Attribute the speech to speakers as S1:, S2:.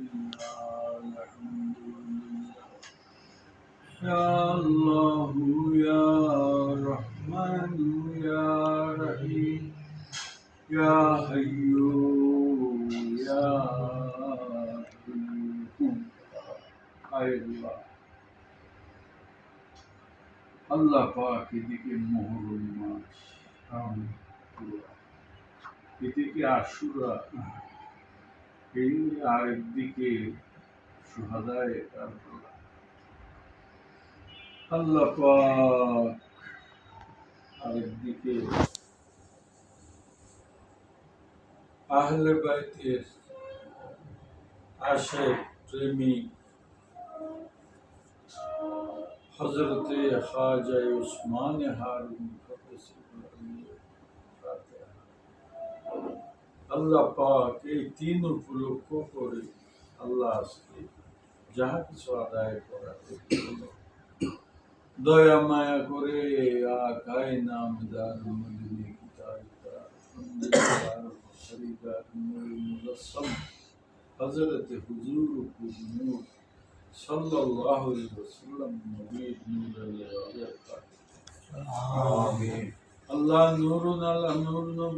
S1: الحمد لله يا الله يا رحمن يا رحيم يا حي يا قيوم আয় আল্লাহ আল্লাহ পাক এদিকে মহরম মাস এদিকে আশুরা এই আরেকদিকে সুহাদায় কারবালা আল্লাহ পাক আরেকদিকে আহলে বাইতের আশেক প্রেমিক হজরতে খাজা উসমান হারুন আল্লাহ পাক এই তিন উপলক্ষ করে আল্লাহ আজকে যাহা কিছু আদায় করা দয়া মায়া করে আকায় নামদার মদিনে কিতাবিকা নূর মুজাসসাম হযরত হুজুর কুজনুর সাল্লাল্লাহু আলাইহি ওয়াসাল্লাম নবীর আল্লাহ নূরুন আল্লাহ নূর